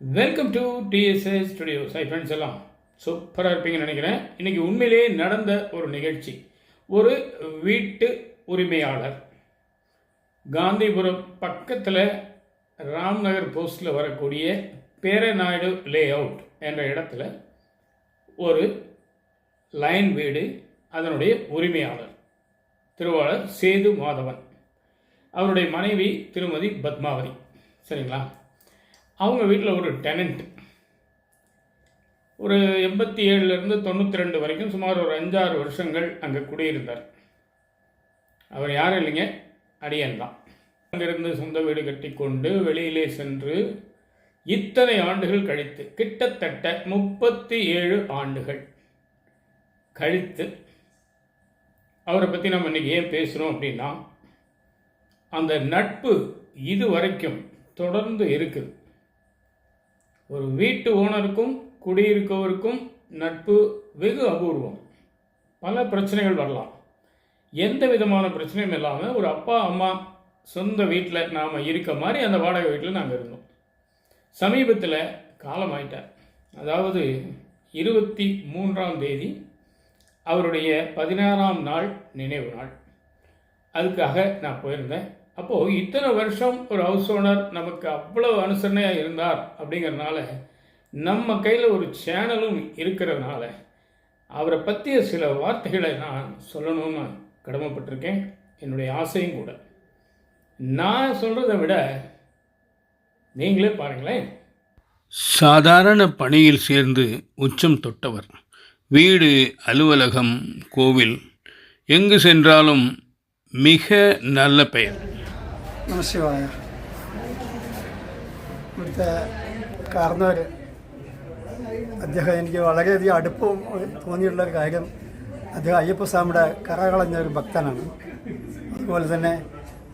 Welcome to DSS studios hi friends எல்லாம். சூப்பராக இருப்பீங்கன்னு நினைக்கிறேன். இன்னைக்கு உண்மையிலேயே நடந்த ஒரு நிகழ்ச்சி. ஒரு வீட்டு உரிமையாளர் காந்திபுரம் பக்கத்தில் ராம்நகர் போஸ்டில் வரக்கூடிய பேரநாயுடு லே அவுட் என்ற இடத்துல ஒரு லைன் வீடு அதனுடைய உரிமையாளர் திருவாளர் சேது மாதவன். அவருடைய மனைவி திருமதி பத்மாவதி. சரிங்களா? அவங்க வீட்டில் ஒரு டெனண்ட் ஒரு எண்பத்தி ஏழுலேருந்து தொண்ணூற்றி ரெண்டு வரைக்கும் சுமார் ஒரு அஞ்சாறு வருஷங்கள் அங்கே குடியிருந்தார். அவர் யாரும் இல்லைங்க அடியன் தான். அங்கிருந்து சொந்த வீடு கட்டி கொண்டு வெளியிலே சென்று இத்தனை ஆண்டுகள் கழித்து கிட்டத்தட்ட முப்பத்தி ஏழு ஆண்டுகள் கழித்து அவரை பற்றி நம்ம இன்றைக்கி ஏன் பேசுகிறோம் அப்படின்னா அந்த நட்பு இது வரைக்கும் தொடர்ந்து இருக்குது. ஒரு வீட்டு ஓனருக்கும் குடியிருக்கவருக்கும் நட்பு வெகு அபூர்வம். பல பிரச்சனைகள் வரலாம். எந்த விதமான பிரச்சனையும் இல்லாமல் ஒரு அப்பா அம்மா சொந்த வீட்டில் நாம் இருக்க மாதிரி அந்த வாடகை வீட்டில் நாங்கள் இருந்தோம். சமீபத்தில் காலமாயிட்டார் அதாவது இருபத்தி மூன்றாம் தேதி அவருடைய பதினாறாம் நாள் நினைவு நாள். அதுக்காக நான் போயிருந்தேன். அப்போது இத்தனை வருஷம் ஒரு ஹவுஸ் ஓனர் நமக்கு அவ்வளவு அனுசரணையாக இருந்தார் அப்படிங்கிறனால நம்ம கையில் ஒரு சேனலும் இருக்கிறதுனால அவரை பற்றிய சில வார்த்தைகளை நான் சொல்லணும்னு கடமைப்பட்டிருக்கேன். என்னுடைய ஆசையும் கூட. நான் சொல்கிறத விட நீங்களே பாருங்களேன். சாதாரண பணியில் சேர்ந்து உச்சம் தொட்டவர். வீடு அலுவலகம் கோவில் எங்கு சென்றாலும் மிக நல்ல பெயர். നമശിവായ. ഇവിടുത്തെ കാർന്നവർ അദ്ദേഹം എനിക്ക് വളരെയധികം അടുപ്പം തോന്നിയുള്ള ഒരു കാര്യം അദ്ദേഹം അയ്യപ്പസ്വാമിയുടെ കറകളഞ്ഞ ഒരു ഭക്തനാണ്. അതുപോലെ തന്നെ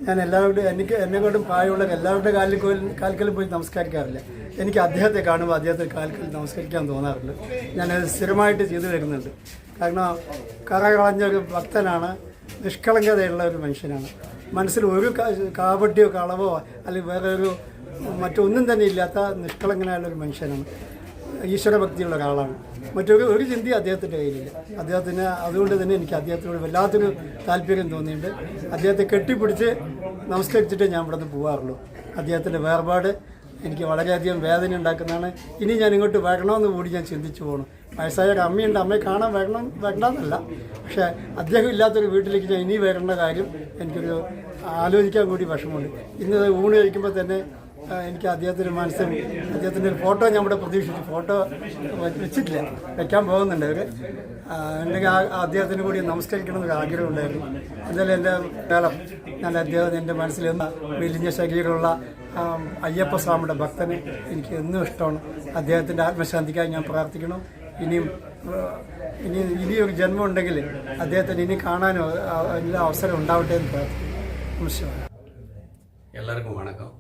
ഞാൻ എല്ലാവരുടെയും എനിക്ക് എന്നെക്കാട്ടും പ്രായമുള്ള എല്ലാവരുടെ കാലിൽ കോലും കാൽക്കലും പോയി നമസ്കരിക്കാറില്ല. എനിക്ക് അദ്ദേഹത്തെ കാണുമ്പോൾ അദ്ദേഹത്തെ കാൽക്കൽ നമസ്കരിക്കാൻ തോന്നാറുണ്ട്. ഞാനത് സ്ഥിരമായിട്ട് ചെയ്തു വരുന്നുണ്ട് കാരണം കറകളഞ്ഞ ഒരു ഭക്തനാണ് നിഷ്കളങ്കതയുള്ള ഒരു മനുഷ്യനാണ്. മനസ്സിൽ ഒരു കാപട്യോ കളവോ അല്ലെങ്കിൽ വേറെ ഒരു മറ്റൊന്നും തന്നെ ഇല്ലാത്ത നിഷ്കളങ്കനായുള്ള ഒരു മനുഷ്യനാണ് ഈശ്വരഭക്തിയുള്ള ഒരാളാണ്. മറ്റൊരു ഒരു ചിന്തയും അദ്ദേഹത്തിന്റെ കയ്യിലില്ല. അദ്ദേഹത്തിന് അതുകൊണ്ട് തന്നെ എനിക്ക് അദ്ദേഹത്തിനോട് വല്ലാത്തൊരു താല്പര്യം തോന്നിയിട്ടുണ്ട്. അദ്ദേഹത്തെ കെട്ടിപ്പിടിച്ച് നമസ്കരിച്ചിട്ട് ഞാൻ ഇവിടെ നിന്ന് പോകാറുള്ളൂ അദ്ദേഹത്തിന്റെ വേർപാട് എനിക്ക് വളരെയധികം വേദന ഉണ്ടാക്കുന്നതാണ് ഇനി ഞാൻ ഇങ്ങോട്ട് വരണമെന്ന് കൂടി ഞാൻ ചിന്തിച്ചു പോകണം വയസ്സായ ഒരു അമ്മയുണ്ട്. അമ്മയെ കാണാൻ വരണം വരണമെന്നല്ല. പക്ഷേ അദ്ദേഹം ഇല്ലാത്തൊരു വീട്ടിലേക്ക് ഞാൻ ഇനി വരേണ്ട കാര്യം എനിക്കൊരു ആലോചിക്കാൻ കൂടി വിഷമമുണ്ട്. ഇന്ന് ഊണ് കഴിക്കുമ്പോൾ തന്നെ എനിക്ക് അദ്ദേഹത്തിന്റെ മനസ്സിൽ അദ്ദേഹത്തിന്റെ ഒരു ഫോട്ടോ ഞാൻ ഇവിടെ പ്രതീക്ഷിച്ചു. ഫോട്ടോ വെച്ചിട്ടില്ല. വെക്കാൻ പോകുന്നുണ്ട് അവർ ഉണ്ടെങ്കിൽ ആ അദ്ദേഹത്തിന് കൂടി നമസ്കരിക്കണം എന്നൊരു ആഗ്രഹം ഉണ്ടായിരുന്നു. എന്തായാലും എന്റെ കേളം നല്ല അദ്ദേഹം എന്റെ മനസ്സിൽ എന്ന മെലിഞ്ഞ ശരീരമുള്ള അയ്യപ്പ സ്വാമിയുടെ ഭക്തനെ എനിക്ക് എന്നും ഇഷ്ടമാണ്. അദ്ദേഹത്തിന്റെ ആത്മശാന്തിക്കായി ഞാൻ പ്രാർത്ഥിക്കണം ഇനിയും ആ, ഇനി ഇനിയൊരു ജന്മം ഉണ്ടെങ്കിൽ അദ്ദേഹത്തിന് ഇനി കാണാനോ ആ, എല്ലാ അവസരം ഉണ്ടാവട്ടെ എന്ന് പ്രാർത്ഥിക്കുന്നു നമസ്കാരം எல்லாருக்கும் வணக்கம்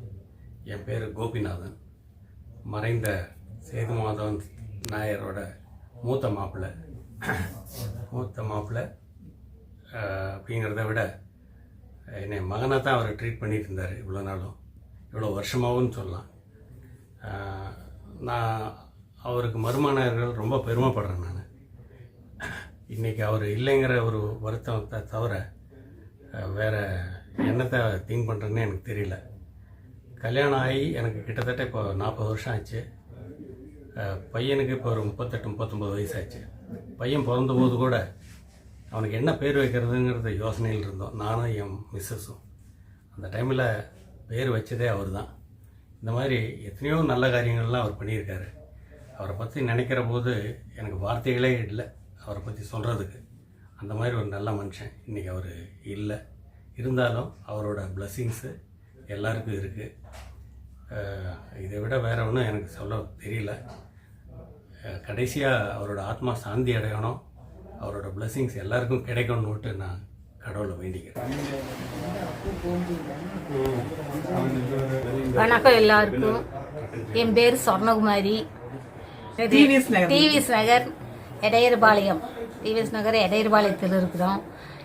என் பேர் கோபிநாதன் மறைந்த சேது மாதவன் நாயரோட மூத்த மாப்பிள்ளை மூத்த மாப்பிள்ளை அஹ், அப்படிங்கிறத விட என்னை மகனாக தான் அவர் ட்ரீட் பண்ணிட்டு இருந்தார் இவ்வளோ நாளும் இவ்வளோ வருஷமாகவும் சொல்லலாம் அஹ், நான் அவருக்கு மருமானர்கள் ரொம்ப பெருமைப்படுறேன் நான். இன்றைக்கி அவர் இல்லைங்கிற ஒரு வருத்தத்தை தவிர வேறு வேற என்னத்தை திங்க் பண்ணுறேன்னு எனக்கு தெரியல. கல்யாணம் ஆகி எனக்கு கிட்டத்தட்ட இப்போ நாற்பது வருஷம் ஆச்சு. பையனுக்கு இப்போ ஒரு முப்பத்தெட்டு முப்பத்தொம்பது வயசு ஆச்சு பையன் பிறந்தபோது கூட அவனுக்கு என்ன பேர் வைக்கிறதுங்கிறத யோசனையில் இருந்தோம். நானும் என் மிஸ்ஸஸும். அந்த டைமில் பேர் வச்சதே அவர் தான் இந்த மாதிரி எத்தனையோ நல்ல காரியங்கள்லாம் அவர் பண்ணியிருக்காரு. அவரை பற்றி நினைக்கிற போது எனக்கு வார்த்தைகளே இல்லை. அவரை பற்றி சொல்கிறதுக்கு அந்த மாதிரி ஒரு நல்ல மனுஷன் இன்றைக்கி அவர் இல்லை. இருந்தாலும் அவரோட பிளஸ்ஸிங்ஸு எல்லாருக்கும் இருக்குது இதை விட வேறு ஒன்றும் எனக்கு சொல்ல தெரியல. கடைசியாக அவரோட ஆத்மா சாந்தி அடையணும். அவரோட பிளஸ்ஸிங்ஸ் எல்லாருக்கும் கிடைக்கணும்னுட்டு நான் கடவுளை வேண்டிக்கிறேன். வணக்கம் எல்லாருக்கும். என் பேர் சொர்ணகுமாரி. டிவிஎஸ் நகர். எடையர்பாளையம். டிவிஎஸ் நகர் எடையர்பாளையத்தில் இருக்கிறோம்.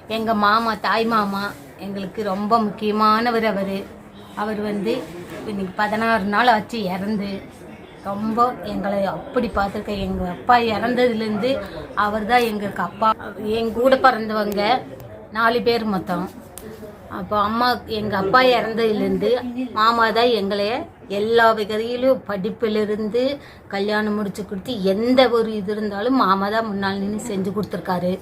எங்கள் மாமா தாய் மாமா எங்களுக்கு ரொம்ப முக்கியமானவர் அவர். அவர் வந்து இன்னைக்கு பதினாறு நாள் ஆச்சு இறந்து. ரொம்ப எங்களை அப்படி பார்த்துருக்க. எங்கள் அப்பா இறந்ததுலேருந்து அவர் தான் எங்களுக்கு அப்பா. என் கூட பிறந்தவங்க நாலு பேர் மொத்தம். அப்போ அம்மா எங்கள் அப்பா இறந்ததுலேருந்து மாமா தான் எங்களை எல்லா வகையிலும் படிப்பிலிருந்து கல்யாணம் முடிச்சு கொடுத்து எந்த ஒரு இது இருந்தாலும் மாமா தான் முன்னால் நின்று செஞ்சு கொடுத்துருக்காரு.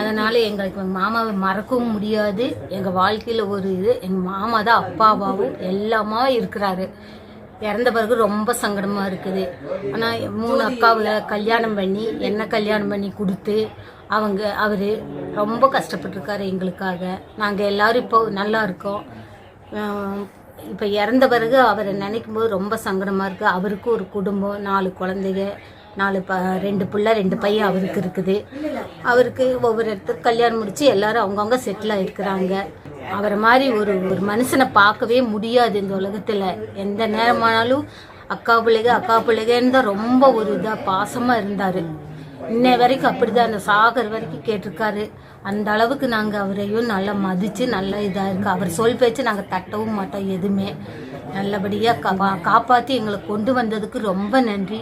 அதனால எங்களுக்கு மாமாவை மறக்கவும் முடியாது. எங்கள் வாழ்க்கையில் ஒரு இது எங்கள் மாமா தான் அப்பாவாகவும் எல்லாமா இருக்கிறாரு. இறந்த பிறகு ரொம்ப சங்கடமாக இருக்குது. ஆனால் மூணு அக்காவில் கல்யாணம் பண்ணி என்ன கல்யாணம் பண்ணி கொடுத்து அவங்க அவர் ரொம்ப கஷ்டப்பட்டிருக்காரு எங்களுக்காக. நாங்கள் எல்லோரும் இப்போ நல்லா இருக்கோம். இப்போ இறந்த பிறகு அவரை நினைக்கும் போது ரொம்ப சங்கடமாக இருக்குது அவருக்கும் ஒரு குடும்பம் நாலு குழந்தைங்க நாலு ப ரெண்டு பிள்ளை ரெண்டு பையன் அவருக்கு இருக்குது. அவருக்கு ஒவ்வொரு இடத்துக்கு கல்யாணம் முடித்து எல்லோரும் அவங்கவுங்க செட்டில் ஆகிருக்கிறாங்க அவரை மாதிரி ஒரு ஒரு மனுஷனை பார்க்கவே முடியாது இந்த உலகத்தில். எந்த நேரமானாலும் அக்கா பிள்ளைக அக்கா பிள்ளைகன்னு தான் ரொம்ப ஒரு இதாக பாசமாக இருந்தார். இன்னை வரைக்கும் அப்படிதான் அந்த சாகர் வரைக்கும் கேட்டிருக்காரு. அந்த அளவுக்கு நாங்கள் அவரையும் நல்லா மதித்து நல்லா இதாக இருக்கு. அவர் சொல் பேச்சு நாங்கள் தட்டவும் மாட்டோம் எதுவுமே. நல்லபடியாக கா காப்பாற்றி எங்களை கொண்டு வந்ததுக்கு ரொம்ப நன்றி.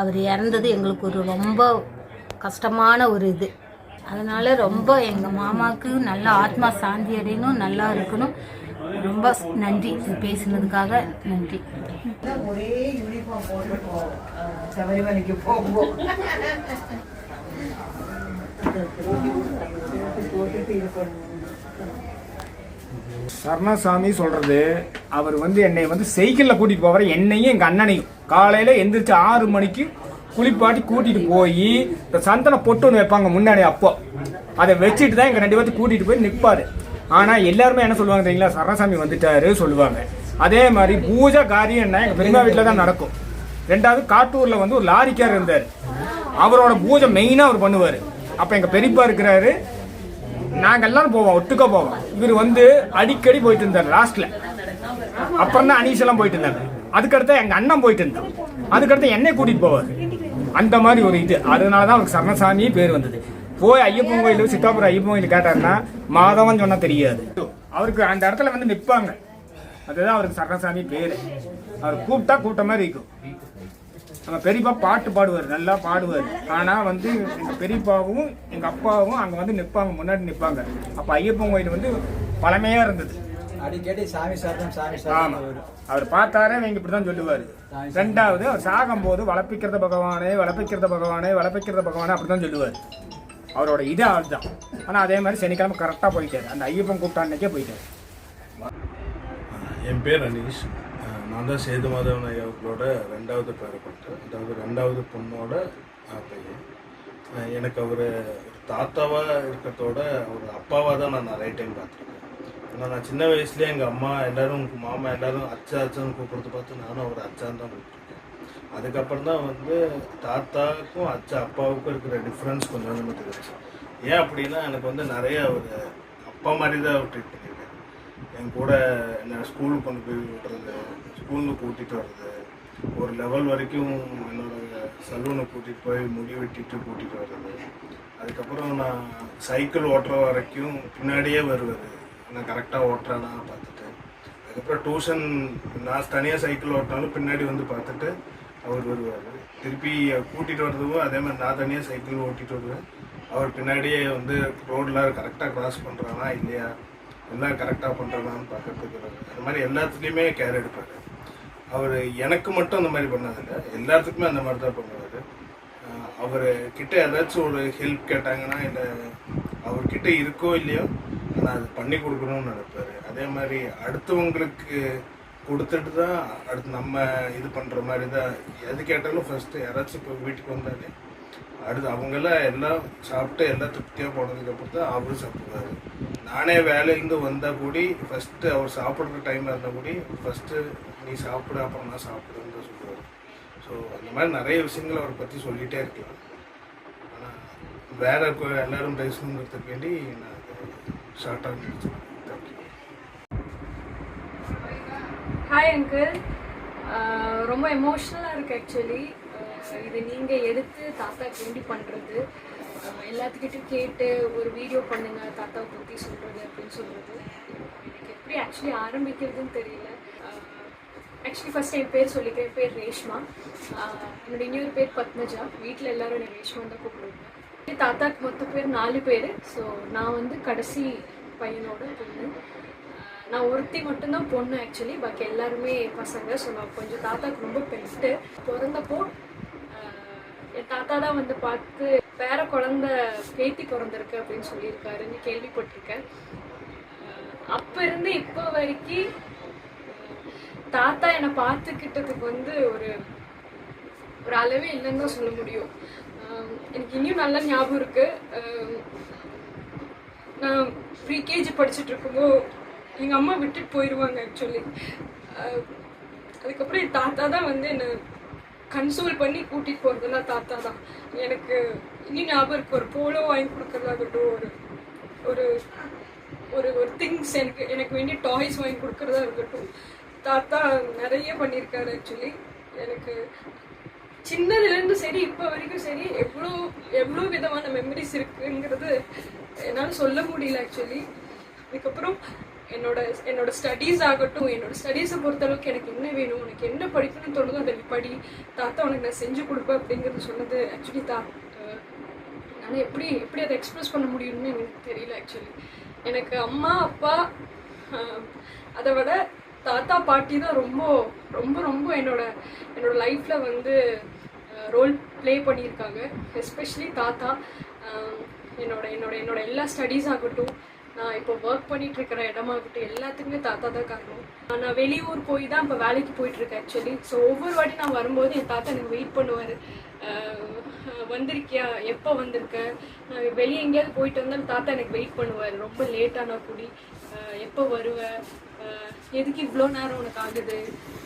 அவர் இறந்தது எங்களுக்கு ஒரு ரொம்ப கஷ்டமான ஒரு இது. அதனால் ரொம்ப எங்கள் மாமாவுக்கு நல்ல ஆத்மா சாந்தி அடையணும் நல்லா இருக்கணும். ரொம்ப நன்றி. பேசினதுக்காக பேசுனதுக்காக நன்றி. ஒரே யூனிஃபார்ம் போட்டு சபரிமலைக்கு போகும் சரணசாமி சொல்றது அவர் வந்து என்னை வந்து சைக்கிளில் கூட்டிட்டு போவார். என்னையும் எங்க அண்ணனையும். காலையில எந்திரிச்சு ஆறு மணிக்கு குளிப்பாட்டி கூட்டிட்டு போய் இந்த சந்தன பொட்டு ஒன்று வைப்பாங்க முன்னாடி அப்போ. அதை வச்சுட்டு தான் எங்க ரெண்டு பேர்த்து கூட்டிட்டு போய் நிற்பாரு ஆனால் எல்லாருமே என்ன சொல்லுவாங்க தெரியுங்களா? சரணசாமி வந்துட்டாரு சொல்லுவாங்க. அதே மாதிரி பூஜை காரியம்னா எங்கள் பெரியமா வீட்டில் தான் நடக்கும். ரெண்டாவது காட்டூரில் வந்து ஒரு லாரிக்கார் இருந்தார். அவரோட பூஜை மெயினாக அவர் பண்ணுவார். அப்போ எங்கள் பெரியப்பா இருக்கிறாரு. நாங்கள் எல்லாரும் போவோம் ஒட்டுக்கா போவோம். இவர் வந்து அடிக்கடி போயிட்டு இருந்தார் லாஸ்ட்டில் அப்புறம் தான் அனீஸ் எல்லாம் போயிட்டு இருந்தாங்க. அதுக்கடுத்து எங்கள் அண்ணன் போயிட்டு இருந்தான். அதுக்கடுத்து என்னை கூட்டிகிட்டு போவார். அந்த மாதிரி ஒரு இது. அதனால தான் அவருக்கு சரணசாமி பேர் வந்தது. போய் ஐயப்பன் கோயில் சித்தாபுரம் ஐயப்பன் கோயில் கேட்டாருன்னா மாதவன் சொன்னா தெரியாது. அவருக்கு அந்த இடத்துல வந்து நிற்பாங்க அதுதான் அவருக்கு சரணசாமி பேரு. அவர் கூப்பிட்டா கூப்பிட்ட மாதிரி இருக்கும். நம்ம பெரியப்பா பாட்டு பாடுவார் நல்லா பாடுவார். ஆனா வந்து எங்க பெரியப்பாவும் எங்க அப்பாவும் அங்க வந்து நிப்பாங்க முன்னாடி நிப்பாங்க. அப்ப ஐயப்பன் கோயில் வந்து பழமையா இருந்தது. அடிக்கடி சாமி சாத்தம் சாமி ஆமா. சாத்தம் அவர் பார்த்தாரே இவங்க இப்படிதான் சொல்லுவாரு. ரெண்டாவது அவர் சாகும் போது வளர்ப்பிக்கிறத பகவானே வளர்ப்பிக்கிறத பகவானே வளர்ப்பிக்கிறத பகவானே அப்படிதான் சொல்லுவார். அவரோட இது தான். ஆனால் அதே மாதிரி சனிக்கிழமை கரெக்டாக போயிட்டாரு. அந்த ஐயப்பன் கூப்பிட்ட அன்னைக்கே போயிட்டாரு. என் பேர் அனீஷ் நான் தான் சேது மாதவன் ஐயாவுக்களோட ரெண்டாவது பேரப்பட்டு அதாவது ரெண்டாவது பொண்ணோட பையன். எனக்கு அவர் ஒரு தாத்தாவாக இருக்கிறதோட ஒரு அப்பாவாக தான் நான் நிறைய டைம் பார்த்துருக்கேன். ஏன்னா நான் சின்ன வயசுலேயே எங்கள் அம்மா எல்லோரும் மாமா எல்லோரும் அச்சா அச்சான்னு கூப்பிடுறது பார்த்து நானும் அவர் அச்சான்னு தான் கூப்பிட்டுருக்கேன். அதுக்கப்புறம் தான் வந்து தாத்தாவுக்கும் அச்சா அப்பாவுக்கும் இருக்கிற டிஃப்ரென்ஸ் கொஞ்சம் கொஞ்சமாக தெரிஞ்சு ஏன் அப்படின்னா எனக்கு வந்து நிறைய ஒரு அப்பா மாதிரி தான் அவர் ட்ரீட் பண்ணியிருக்கேன். என் கூட என்ன ஸ்கூலுக்கு கொண்டு போய் விட்டுறது ஸ்கூலுக்கு கூட்டிகிட்டு வர்றது ஒரு லெவல் வரைக்கும் என்னோட சலூனை கூட்டிகிட்டு போய் முடி வெட்டிட்டு கூட்டிகிட்டு வர்றது. அதுக்கப்புறம் நான் சைக்கிள் ஓட்டுற வரைக்கும் பின்னாடியே வருவது. நான் கரெக்டாக ஓட்டுறேன்னா பார்த்துட்டு. அதுக்கப்புறம் டியூஷன் நான் தனியாக சைக்கிள் ஓட்டினாலும் பின்னாடி வந்து பார்த்துட்டு அவர் வருவார். திருப்பி கூட்டிகிட்டு வர்றதும் அதே மாதிரி நான் தனியாக சைக்கிள் ஓட்டிகிட்டு வருவேன். அவர் பின்னாடியே வந்து ரோடில் கரெக்டாக க்ராஸ் பண்ணுறானா இல்லையா? எல்லாம் கரெக்டாக பண்ணுறானான்னு பார்க்கறதுக்கு அந்த மாதிரி எல்லாத்துலேயுமே கேர் எடுப்பார். அவர் எனக்கு மட்டும் அந்த மாதிரி பண்ணதில்லை எல்லாத்துக்குமே அந்த மாதிரி தான் பண்ணுவார். அவர் கிட்ட ஏதாச்சும் ஒரு ஹெல்ப் கேட்டாங்கன்னா இல்லை அவர்கிட்ட இருக்கோ இல்லையோ நான் அது பண்ணி கொடுக்கணும்னு நினைப்பாரு. அதே மாதிரி அடுத்தவங்களுக்கு கொடுத்துட்டு தான் அடுத்து நம்ம இது பண்ணுற மாதிரி தான் எது கேட்டாலும் ஃபஸ்ட்டு யாராச்சும் இப்போ வீட்டுக்கு வந்தாலே அடுத்து அவங்கெல்லாம் எல்லாம் சாப்பிட்டு எல்லாம் திருப்தியாக போனதுக்கப்புறம் தான் அவரும் சாப்பிடுவாரு. நானே வேலையிலேருந்து வந்தால் கூடி ஃபஸ்ட்டு அவர் சாப்பிட்ற டைமில் இருந்தால் கூடி ஃபஸ்ட்டு நீ சாப்பிடு அப்புறம் நான் சாப்பிடுன்னு தான் சொல்லுவார். ஸோ அந்த மாதிரி நிறைய விஷயங்கள் அவரை பற்றி சொல்லிகிட்டே இருக்கலாம். ஆனால் வேறு கொ- எல்லாரும் பேசணுங்கிறதுக்கு வேண்டி நான் ஷார்ட்டாக முடிச்சேன் ஹாய் அங்கிள் uh, ரொம்ப எமோஷ்னலாக இருக்குது ஆக்சுவலி இது நீங்கள் எடுத்து தாத்தாக்கு வேண்டி பண்ணுறது எல்லாத்துக்கிட்டையும் கேட்டு ஒரு வீடியோ பண்ணுங்க தாத்தாவை பற்றி சொல்கிறது அப்படின்னு சொல்கிறது எனக்கு எப்படி ஆக்சுவலி ஆரம்பிக்கிறதுன்னு தெரியல. Uh, ஆக்சுவலி ஃபஸ்ட் என் பேர் சொல்லிக்கிறேன் என் பேர் ரேஷ்மா. Uh, என்னோட இன்னொரு பேர் பத்மஜா. வீட்டில் எல்லோரும் என்னை ரேஷ்மா தான் கூப்பிடுவாங்க. தாத்தாக்கு மொத்த பேர் நாலு பேர். ஸோ நான் வந்து கடைசி பையனோட பொண்ணு. நான் ஒருத்தி மட்டும்தான் பொண்ணு ஆக்சுவலி பாக்கி எல்லாருமே பசங்க. ஸோ நான் கொஞ்சம் தாத்தாக்கு ரொம்ப பெட்டு பிறந்தப்போ என் தாத்தா தான் வந்து பார்த்து வேற குழந்த பேத்தி பிறந்திருக்கு அப்படின்னு சொல்லியிருக்காருன்னு கேள்விப்பட்டிருக்கேன் அப்போ இருந்து இப்போ வரைக்கும் தாத்தா என்னை பார்த்துக்கிட்டதுக்கு வந்து ஒரு ஒரு அளவே இல்லைன்னு தான் சொல்ல முடியும். எனக்கு இன்னும் நல்ல ஞாபகம் இருக்கு. நான் ப்ரீகேஜி படிச்சுட்டு இருக்கும்போது எங்கள் அம்மா விட்டுட்டு போயிடுவாங்க ஆக்சுவலி அதுக்கப்புறம் என் தாத்தா தான் வந்து என்னை கன்சோல் பண்ணி கூட்டிகிட்டு போகிறதெல்லாம் தாத்தா தான். எனக்கு இன்னும் ஞாபகம் இருக்கு ஒரு போலோ வாங்கி கொடுக்கறதாகட்டும் ஒரு ஒரு ஒரு ஒரு திங்ஸ் எனக்கு எனக்கு வேண்டிய டாய்ஸ் வாங்கி கொடுக்கறதா இருக்கட்டும். தாத்தா நிறைய பண்ணியிருக்காரு ஆக்சுவலி எனக்கு சின்னதுலேருந்து சரி இப்போ வரைக்கும் சரி எவ்வளோ எவ்வளோ விதமான மெமரிஸ் இருக்குங்கிறது என்னால் சொல்ல முடியல ஆக்சுவலி அதுக்கப்புறம் என்னோட என்னோட ஸ்டடீஸ் ஆகட்டும் என்னோட ஸ்டடீஸை பொறுத்தளவுக்கு எனக்கு என்ன வேணும் உனக்கு என்ன படிக்கணும்னு தோணுதோ அதை படி. தாத்தா உனக்கு நான் செஞ்சு கொடுப்பேன் அப்படிங்கிறது சொன்னது ஆக்சுவலி தா ஆனால் எப்படி எப்படி அதை எக்ஸ்பிரஸ் பண்ண முடியும்னு எனக்கு தெரியல ஆக்சுவலி எனக்கு அம்மா அப்பா அதை விட தாத்தா பாட்டி தான் ரொம்ப ரொம்ப ரொம்ப என்னோட என்னோட லைஃப்பில் வந்து ரோல் ப்ளே பண்ணியிருக்காங்க. எஸ்பெஷலி தாத்தா. என்னோட என்னோட என்னோட எல்லா ஸ்டடீஸ் ஆகட்டும் நான் இப்போ ஒர்க் பண்ணிட்டு இருக்கிற இருக்கட்டும் எல்லாத்துக்குமே தாத்தா தான் காரணம். நான் வெளியூர் போய் தான் இப்போ வேலைக்கு போயிட்டு இருக்கேன் ஆக்சுவலி ஸோ ஒவ்வொரு வாட்டி நான் வரும்போது என் தாத்தா எனக்கு வெயிட் பண்ணுவார். வந்திருக்கியா? எப்போ வந்திருக்க? நான் வெளியே எங்கேயாவது போயிட்டு வந்தாலும் தாத்தா எனக்கு வெயிட் பண்ணுவார். ரொம்ப லேட்டானா கூடி எப்போ வருவ? எதுக்கு இவ்வளோ நேரம் உனக்கு ஆகுது?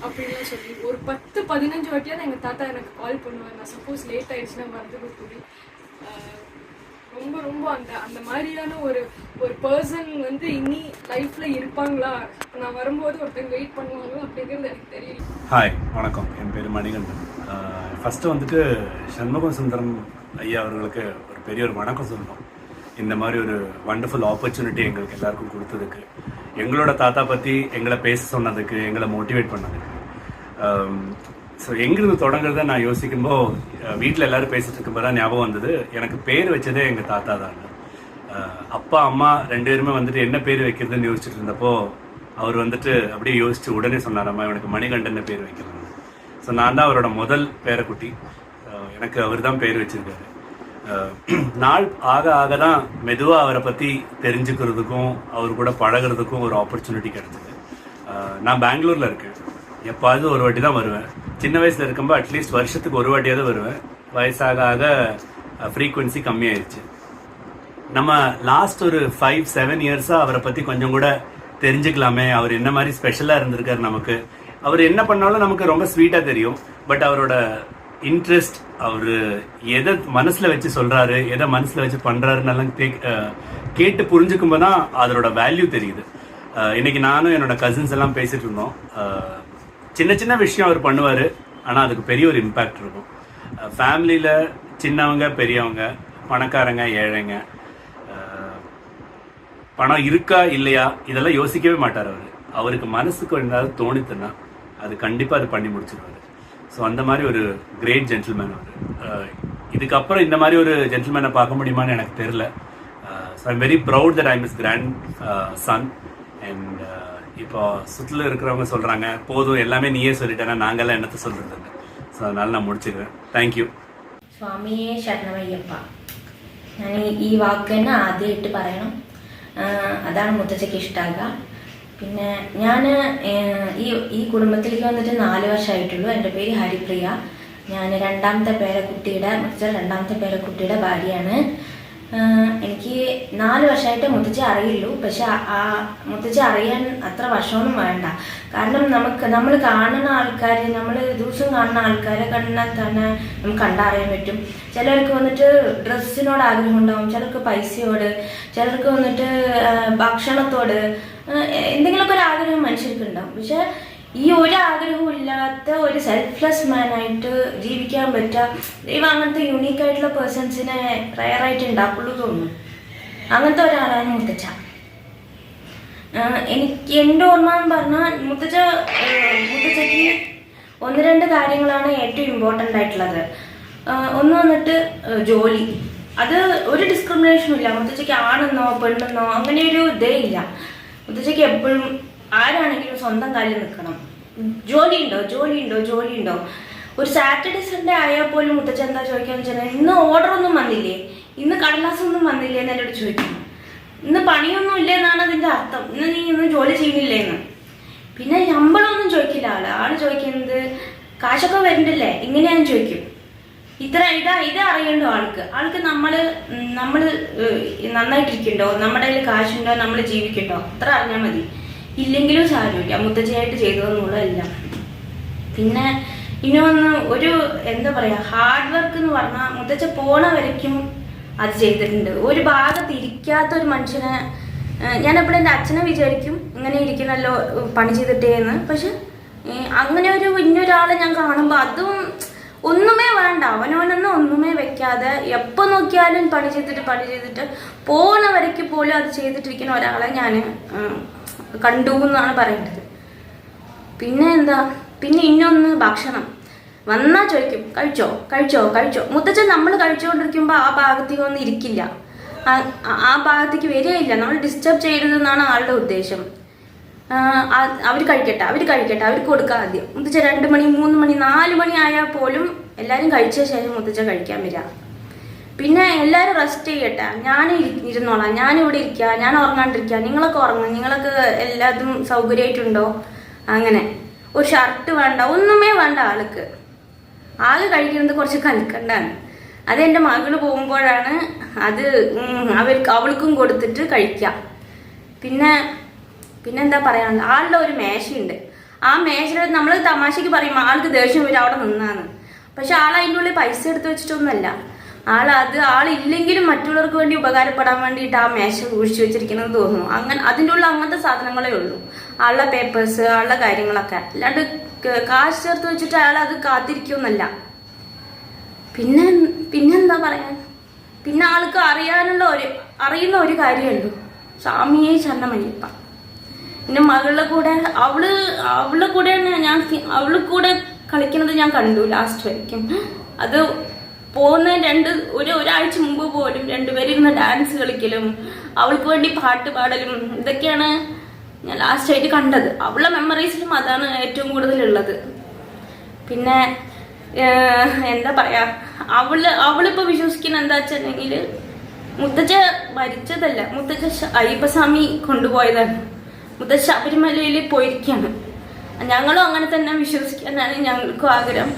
அப்படின்லாம் சொல்லி ஒரு பத்து பதினஞ்சு வாட்டியாவது எங்கள் தாத்தா எனக்கு கால் பண்ணுவார். நான் சப்போஸ் லேட் ஆயிடுச்சுன்னா மறந்துடும் கூடி. ரொம்ப ரொம்ப அந்த அந்த மாதிரியான ஒரு ஒரு பர்சன் வந்து இனி லைஃப்ல இருப்பாங்களா? நான் வரும்போது ஒருத்தங்க வெயிட் பண்ணுவாங்களா அப்படிங்கிறது எனக்கு தெரியல. ஹாய் வணக்கம். என் பேர் மணிகண்டன். ஃபஸ்ட்டு வந்துட்டு சண்முகம் சுந்தரம் ஐயா அவர்களுக்கு ஒரு பெரிய ஒரு வணக்கம் சொல்லணும். இந்த மாதிரி ஒரு வண்டர்ஃபுல் ஆப்பர்ச்சுனிட்டி எங்களுக்கு எல்லாருக்கும் கொடுத்ததுக்கு. எங்களோட தாத்தா பற்றி எங்களை பேச சொன்னதுக்கு எங்களை மோட்டிவேட் பண்ணதுக்கு. ஸோ எங்கிருந்து தொடங்குறத நான் யோசிக்கும்போது வீட்டில் எல்லாரும் பேசிட்டு இருக்கும்போது தான் ஞாபகம் வந்தது. எனக்கு பேர் வச்சதே எங்கள் தாத்தா தான். அப்பா அம்மா ரெண்டு பேருமே வந்துட்டு என்ன பேர் வைக்கிறதுன்னு யோசிச்சுட்டு இருந்தப்போ அவர் வந்துட்டு அப்படியே யோசிச்சு உடனே சொன்னார் அம்மா எனக்கு மணிகண்டன் பேர் வைக்கிறாங்க ஸோ நான் தான் அவரோட முதல் பேரக்குட்டி. எனக்கு அவர் தான் பேர் வச்சிருக்காரு. நாள் ஆக ஆக தான் மெதுவாக அவரை பற்றி தெரிஞ்சுக்கிறதுக்கும் அவர் கூட பழகுறதுக்கும் ஒரு ஆப்பர்ச்சுனிட்டி கிடைச்சது. நான் பெங்களூரில் இருக்கேன். எப்பாவது ஒரு வாட்டி தான் வருவேன். சின்ன வயசில் இருக்கும்போது அட்லீஸ்ட் வருஷத்துக்கு ஒரு வாட்டியாவது வருவேன். வயசாக ஆக ஃப்ரீக்குவென்சி கம்மியாயிருச்சு. நம்ம லாஸ்ட் ஒரு ஃபைவ் செவன் இயர்ஸாக அவரை பற்றி கொஞ்சம் கூட தெரிஞ்சுக்கலாமே. அவர் என்ன மாதிரி ஸ்பெஷலாக இருந்திருக்காரு நமக்கு. அவர் என்ன பண்ணாலும் நமக்கு ரொம்ப ஸ்வீட்டாக தெரியும். பட் அவரோட இன்ட்ரெஸ்ட் அவர் எதை மனசில் வச்சு சொல்கிறாரு எதை மனசில் வச்சு பண்ணுறாருன்னெல்லாம் கேட்டு புரிஞ்சுக்கும்போது தான் அதோட வேல்யூ தெரியுது. இன்னைக்கு நானும் என்னோட கசின்ஸ் எல்லாம் பேசிட்டு இருந்தோம். சின்ன சின்ன விஷயம் அவர் பண்ணுவார் ஆனால் அதுக்கு பெரிய ஒரு இம்பேக்ட் இருக்கும். ஃபேமிலியில் சின்னவங்க பெரியவங்க பணக்காரங்க ஏழைங்க பணம் இருக்கா இல்லையா இதெல்லாம் யோசிக்கவே மாட்டார் அவர். அவருக்கு மனசுக்கு ஏதாவது தோணித்துன்னா அது கண்டிப்பாக அது பண்ணி முடிச்சிருவார். ஸோ அந்த மாதிரி ஒரு கிரேட் ஜென்டில்மேன் அவர். இதுக்கப்புறம் இந்த மாதிரி ஒரு ஜென்டில்மேனை பார்க்க முடியுமான்னு எனக்கு தெரில so I'm very proud that I'm is grand son and இப்போ சுற்றில இருக்கிறவங்க சொல்கிறாங்க போதும் எல்லாமே நீயே சொல்லிட்டேன்னா நாங்கள்லாம் என்னத்தை சொல்கிறது ஸோ அதனால நான் முடிச்சுக்கிறேன் தேங்க்யூ സ്വാമിയെ ശരണമയ്യപ്പ ഞാൻ ഈ- ഈ വാക്ക് തന്നെ ആദ്യമായിട്ട് പറയണം ആ, അതാണ് മുത്തച്ഛക്ക് ഇഷ്ടമാകുക പിന്നെ ഞാൻ ഈ ഈ കുടുംബത്തിലേക്ക് വന്നിട്ട് നാല് വർഷമായിട്ടുള്ളൂ എൻ്റെ പേര് ഹരിപ്രിയ ഞാൻ രണ്ടാമത്തെ പേരക്കുട്ടിയുടെ മുത്തച്ഛൻ രണ്ടാമത്തെ പേരക്കുട്ടിയുടെ ഭാര്യയാണ് ആ, എനിക്ക് നാല് വർഷമായിട്ട് മുത്തച്ഛ അറിയുള്ളൂ. പക്ഷെ ആ- മുത്തച്ഛി അറിയാൻ അത്ര വർഷമൊന്നും വേണ്ട. കാരണം നമുക്ക് നമ്മൾ കാണുന്ന ആൾക്കാർ നമ്മൾ ദിവസം കാണുന്ന ആൾക്കാരെ കണ്ടാൽ തന്നെ നമുക്ക് കണ്ടറിയാൻ പറ്റും. ചിലർക്ക് വന്നിട്ട് ഡ്രസ്സിനോട് ആഗ്രഹം ഉണ്ടാവും ചിലർക്ക് പൈസയോട് ചിലർക്ക് വന്നിട്ട് ഭക്ഷണത്തോട് എന്തെങ്കിലുമൊക്കെ ഒരു ആഗ്രഹം മനുഷ്യർക്ക് ഉണ്ടാവും. പക്ഷെ ഈ ഒരു ആഗ്രഹവും ഇല്ലാത്ത ഒരു സെൽഫ്ലെസ് മാനായിട്ട് ജീവിക്കാൻ പറ്റുക ദൈവം അങ്ങനത്തെ യുണീക്ക് ആയിട്ടുള്ള പേഴ്സൺസിനെ റയറായിട്ട് ഉണ്ടാക്കുള്ളൂ തോന്നുന്നു. അങ്ങനത്തെ ഒരാളാണ് മുത്തച്ഛ. എനിക്ക് എന്റെ ഓർമ്മ എന്ന് പറഞ്ഞാൽ മുത്തച്ഛ മുത്തച്ഛയ്ക്ക് ഒന്ന് രണ്ട് കാര്യങ്ങളാണ് ഏറ്റവും ഇമ്പോർട്ടന്റ് ആയിട്ടുള്ളത്. ഒന്ന് വന്നിട്ട് ജോലി. അത് ഒരു ഡിസ്ക്രിമിനേഷനും ഇല്ല. മുത്തച്ഛയ്ക്ക് ആണെന്നോ പെണ്ണെന്നോ അങ്ങനെ ഒരു ഇതേ ഇല്ല. മുത്തച്ഛയ്ക്ക് എപ്പോഴും ആരാണെങ്കിലും സ്വന്തം കാലിൽ നിൽക്കണം. ജോലി ഉണ്ടോ ജോലി ഉണ്ടോ ജോലി ഉണ്ടോ ഒരു സാറ്റർഡേ സൺഡേ ആയാൽ പോലും മുത്തച്ഛൻ എന്താ ചോദിക്കാന്ന് വെച്ചാൽ ഇന്ന് ഓർഡർ ഒന്നും വന്നില്ലേ? ഇന്ന് കടലാസൊന്നും വന്നില്ലേ? എന്ന് എന്നോട് ചോദിക്കുന്നു ഇന്ന് പണിയൊന്നും ഇല്ല എന്നാണ് അതിന്റെ അർത്ഥം. ഇന്ന് നീ ഇന്ന് ജോലി ചെയ്യുന്നില്ലേ എന്ന്. പിന്നെ ശമ്പളമൊന്നും ചോദിക്കില്ല. ആൾ ആൾ ചോദിക്കുന്നത് കാശൊക്കെ വരണ്ടല്ലേ? ഇങ്ങനെയാണ് ചോദിക്കും. ഇത്ര ഇതാ ഇത് അറിയണ്ടോ ആൾക്ക്. ആൾക്ക് നമ്മൾ നമ്മൾ ഏഹ്, നന്നായിട്ടിരിക്കണ്ടോ? നമ്മുടെ കയ്യിൽ കാശുണ്ടോ? നമ്മൾ ജീവിക്കണ്ടോ അത്ര അറിഞ്ഞാൽ മതി. ഇല്ലെങ്കിലും സാരമില്ല. മുത്തച്ഛനായിട്ട് ചെയ്തു എന്നുള്ളതല്ല പിന്നെ ഒന്ന് ഒരു എന്താ പറയാ ഹാർഡ് വർക്ക് എന്ന് പറഞ്ഞാൽ മുത്തച്ഛ പോണ വരയ്ക്കും അത് ചെയ്തിട്ടുണ്ട്. ഒരു ഭാഗത്ത് ഇരിക്കാത്ത ഒരു മനുഷ്യനെ ഞാൻ എപ്പോഴും എന്റെ അച്ഛനെ വിചാരിക്കും ഇങ്ങനെ ഇരിക്കണല്ലോ പണി ചെയ്തിട്ടേ എന്ന് പക്ഷെ അങ്ങനെ ഒരു ഇന്നൊരാളെ ഞാൻ കാണുമ്പോൾ അതും ഒന്നുമേ വേണ്ട. അവനവനൊന്നും ഒന്നുമേ വെക്കാതെ എപ്പോൾ നോക്കിയാലും പണി ചെയ്തിട്ട് പണി ചെയ്തിട്ട് പോണ വരയ്ക്ക് പോലും അത് ചെയ്തിട്ടിരിക്കുന്ന ഒരാളെ ഞാൻ കണ്ടു എന്നാണ് പറയേണ്ടത് പിന്നെ എന്താ? പിന്നെ ഇന്നൊന്ന് ഭക്ഷണം. വന്നാൽ ചോദിക്കും കഴിച്ചോ? കഴിച്ചോ? കഴിച്ചോ? മുത്തച്ഛൻ നമ്മൾ കഴിച്ചുകൊണ്ടിരിക്കുമ്പോൾ ആ ഭാഗത്തേക്ക് ഒന്നും ഇരിക്കില്ല. ആ- ആ ഭാഗത്തേക്ക് വരികയില്ല. നമ്മൾ ഡിസ്റ്റർബ് ചെയ്യരുതെന്നാണ് ആളുടെ ഉദ്ദേശം. അവർ കഴിക്കട്ടെ അവർ കഴിക്കട്ടെ അവർക്ക് കൊടുക്കുക ആദ്യം. മുത്തച്ഛ രണ്ട് മണി മൂന്ന് മണി നാല് മണി ആയാൽ പോലും എല്ലാവരും കഴിച്ച ശേഷം മുത്തച്ഛ കഴിക്കാൻ വരിക. പിന്നെ എല്ലാവരും റെസ്റ്റ് ചെയ്യട്ടെ. ഞാൻ ഇരി- ഇരുന്നോളാം. ഞാൻ ഇവിടെ ഇരിക്കുക ഞാൻ ഉറങ്ങാണ്ടിരിക്കുക നിങ്ങളൊക്കെ ഉറങ്ങും. നിങ്ങൾക്ക് എല്ലാതും സൗകര്യമായിട്ടുണ്ടോ? അങ്ങനെ. ഒരു ഷർട്ട് വേണ്ട. ഒന്നുമേ വേണ്ട ആൾക്ക്. ആകെ കഴിക്കുന്നത് കുറച്ച് കൽക്കണ്ടാണ്. അത് എന്റെ മകൾ പോകുമ്പോഴാണ് അത് അവർക്ക് അവൾക്കും കൊടുത്തിട്ട് കഴിക്കാം. പിന്നെ പിന്നെന്താ പറയാനുള്ളത്? ആളുടെ ഒരു മേശയുണ്ട്. ആ മേശയുടെ നമ്മൾ തമാശക്ക് പറയും ആൾക്ക് ദേഷ്യം വരും അവിടെ നിന്നാന്ന്. പക്ഷെ ആൾ അതിന്റെ ഉള്ളിൽ പൈസ എടുത്ത് വെച്ചിട്ടൊന്നുമല്ല. ആൾ അത് ആളില്ലെങ്കിലും മറ്റുള്ളവർക്ക് വേണ്ടി ഉപകാരപ്പെടാൻ വേണ്ടിയിട്ട് ആ മേശ സൂക്ഷിച്ചു വെച്ചിരിക്കുന്നത് തോന്നുന്നു. അങ്ങനെ അതിന്റെ ഉള്ളിൽ അങ്ങനത്തെ സാധനങ്ങളേ ഉള്ളൂ. ആളുടെ പേപ്പേഴ്സ് ആളുടെ കാര്യങ്ങളൊക്കെ. അല്ലാണ്ട് കാശ് ചേർത്ത് വെച്ചിട്ട് അയാൾ അത് കാത്തിരിക്കുമെന്നല്ല. പിന്നെ പിന്നെന്താ പറയാൻ? പിന്നെ ആൾക്ക് അറിയാനുള്ള ഒരു അറിയുന്ന ഒരു കാര്യമുള്ളൂ സ്വാമിയെ ശരണമയ്യപ്പ. പിന്നെ മകളുടെ കൂടെ അവൾ അവളുടെ കൂടെ ഞാൻ അവൾ കൂടെ കളിക്കുന്നത് ഞാൻ കണ്ടു ലാസ്റ്റ് വരയ്ക്കും. അത് പോകുന്ന രണ്ട് ഒരു ഒരാഴ്ച മുമ്പ് പോലും രണ്ടുപേരും ഇരുന്ന് ഡാൻസ് കളിക്കലും അവൾക്ക് വേണ്ടി പാട്ട് പാടലും ഇതൊക്കെയാണ് ഞാൻ ലാസ്റ്റായിട്ട് കണ്ടത്. അവളുടെ മെമ്മറീസിലും അതാണ് ഏറ്റവും കൂടുതലുള്ളത്. പിന്നെ എന്താ പറയാ അവൾ അവളിപ്പോ വിശ്വസിക്കുന്ന എന്താ വെച്ചിട്ടുണ്ടെങ്കിൽ മുത്തച്ഛ മരിച്ചതല്ല മുത്തച്ഛ അയ്യപ്പസ്വാമി കൊണ്ടുപോയതാണ്. മുത്തച്ഛ ശബരിമലയിൽ പോയിരിക്കുകയാണ് ഞങ്ങളും അങ്ങനെ തന്നെ വിശ്വസിക്കാനാണ് ഞങ്ങൾക്കും ആഗ്രഹം.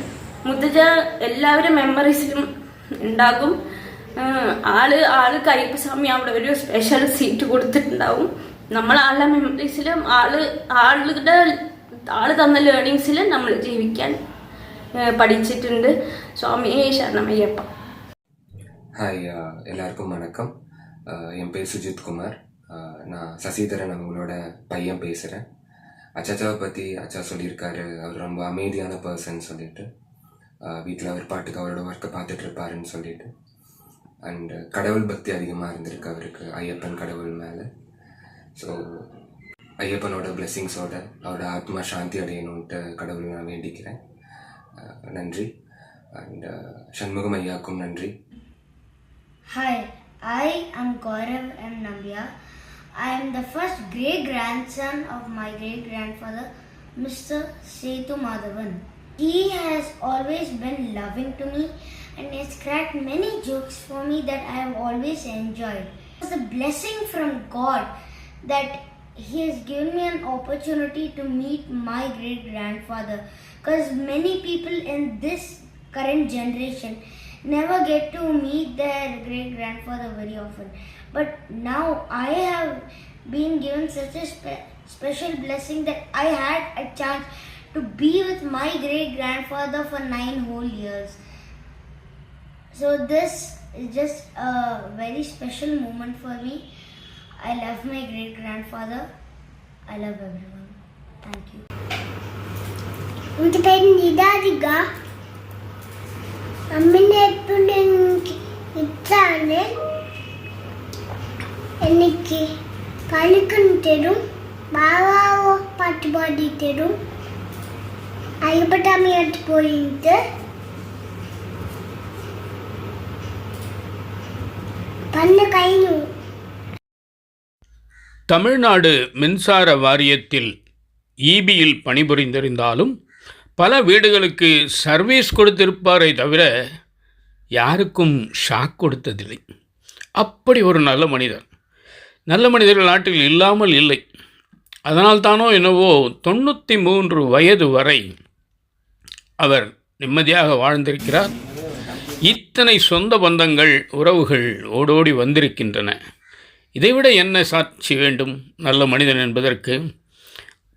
മുത്തച്ഛ എല്ലാവരും മെമ്മറീസിലും ഉണ്ടാകും ഏഹ്, ആള് ആള് അയ്യപ്പസ്വാമി അവിടെ ഒരു സ്പെഷ്യൽ സീറ്റ് കൊടുത്തിട്ടുണ്ടാവും നമ്മൾ ആളുടെ മെമ്മറീസിലും ആള് ആളുടെ ആള് തന്ന ലേണിങ്സിലും നമ്മൾ ജീവിക്കാൻ ഏഹ്, പഠിച്ചിട്ടുണ്ട് സ്വാമിയെ ശരണമയ്യപ്പ ஹாய் எல்லாருக்கும் வணக்கம் அஹ், என் பேர் சுஜித் குமார் அஹ், நான் சசிதரன் அவங்களோட பையன் பேசுகிறேன் அச்சாச்சாவை பற்றி அச்சா சொல்லியிருக்காரு அவர் ரொம்ப அமைதியான பர்சன் சொல்லிட்டு வீட்டில் அவர் பாட்டுக்கு அவரோட ஒர்க்கை பார்த்துட்டு இருப்பாருன்னு சொல்லிட்டு. அண்டு கடவுள் பக்தி அதிகமாக இருந்திருக்கு அவருக்கு ஐயப்பன் கடவுள் மேலே. ஸோ ஐயப்பனோட பிளெஸ்ஸிங்ஸோட அவரோட ஆத்மா சாந்தி அடையணுன்ட்டு கடவுள் நான் வேண்டிக்கிறேன். நன்றி. அண்ட் சண்முகம் ஐயாக்கும் நன்றி. Hi I am Gaurav M. Nambia. I am the first great grandson of my great grandfather, mister Sethu Madhavan He has always been loving to me and has cracked many jokes for me that I have always enjoyed. It's a blessing from God that He has given me an opportunity to meet my great grandfather because many people in this current generation never get to meet their great grandfather very often. But now I have been given such a spe- special blessing that I had a chance to be with my great grandfather for nine whole years. So this is just a very special moment for me. I love my great grandfather. I love everyone. Thank you. എൻ്റെ പേര് നിതാരിക അമ്മിനെ എപ്പോഴും എനിക്ക് ഇതാണ് എനിക്ക് കളിക്കും തരും ബാബാവോ പാട്ട് പാടി തരും അയ്യപ്പട്ടാമിയായിട്ട് പോയിട്ട് പണ്ട് കഴിഞ്ഞു தமிழ்நாடு மின்சார வாரியத்தில் ஈபியில் பணிபுரிந்திருந்தாலும் பல வீடுகளுக்கு சர்வீஸ் கொடுத்திருப்பாரே தவிர யாருக்கும் ஷாக் கொடுத்ததில்லை. அப்படி ஒரு நல்ல மனிதர். நல்ல மனிதர்கள் நாட்டில் இல்லாமல் இல்லை. அதனால்தானோ என்னவோ தொண்ணூற்றி மூன்று வயது வரை அவர் நிம்மதியாக வாழ்ந்திருக்கிறார். இத்தனை சொந்த பந்தங்கள் உறவுகள் ஓடோடி வந்திருக்கின்றன. இதைவிட என்ன சாட்சி வேண்டும்? நல்ல மனிதன் என்பதற்கு.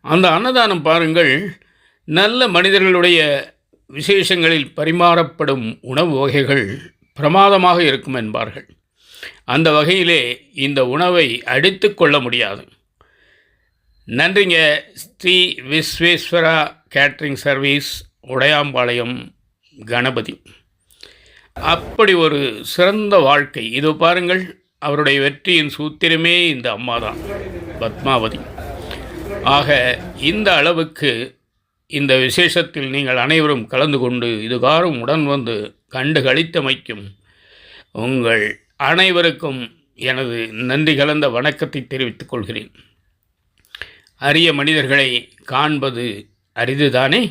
அந்த அன்னதானம் பாருங்கள். நல்ல மனிதர்களுடைய விசேஷங்களில் பரிமாறப்படும் உணவு வகைகள் பிரமாதமாக இருக்கும் என்பார்கள். அந்த வகையிலே இந்த உணவை அடித்து கொள்ள முடியாது. நன்றிங்க. Sri Visweswara catering service Udayampalayam Ganapathi. அப்படி ஒரு சிறந்த வாழ்க்கை. இது பாருங்கள் அவருடைய வெற்றியின் சூத்திரமே இந்த அம்மா தான் பத்மாவதி. ஆக இந்த அளவுக்கு இந்த விசேஷத்தில் நீங்கள் அனைவரும் கலந்து கொண்டு இதுகாரும் உடன் வந்து கண்டு களித்தமைக்கும் உங்கள் அனைவருக்கும் எனது நன்றி கலந்த வணக்கத்தை தெரிவித்துக் கொள்கிறேன். அரிய மனிதர்களை காண்பது அரிதுதானே?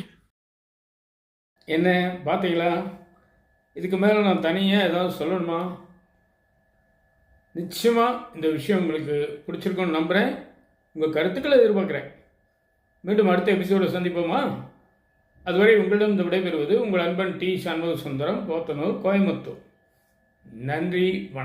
என்ன பார்த்தீங்களா இதுக்கு மேலே நான் தனியாக ஏதாவது சொல்லணுமா? நிச்சயமாக இந்த விஷயம் உங்களுக்கு பிடிச்சிருக்கோன்னு நம்புகிறேன் உங்கள் கருத்துக்களை எதிர்பார்க்குறேன். மீண்டும் அடுத்த எபிசோடு சந்திப்போமா? அதுவரை உங்களிடம் இந்த விடைபெறுவது உங்கள் அன்பன் டி. சண்முக சுந்தரம் போத்தனூர் கோயம்புத்தூர். நன்றி வணக்கம்.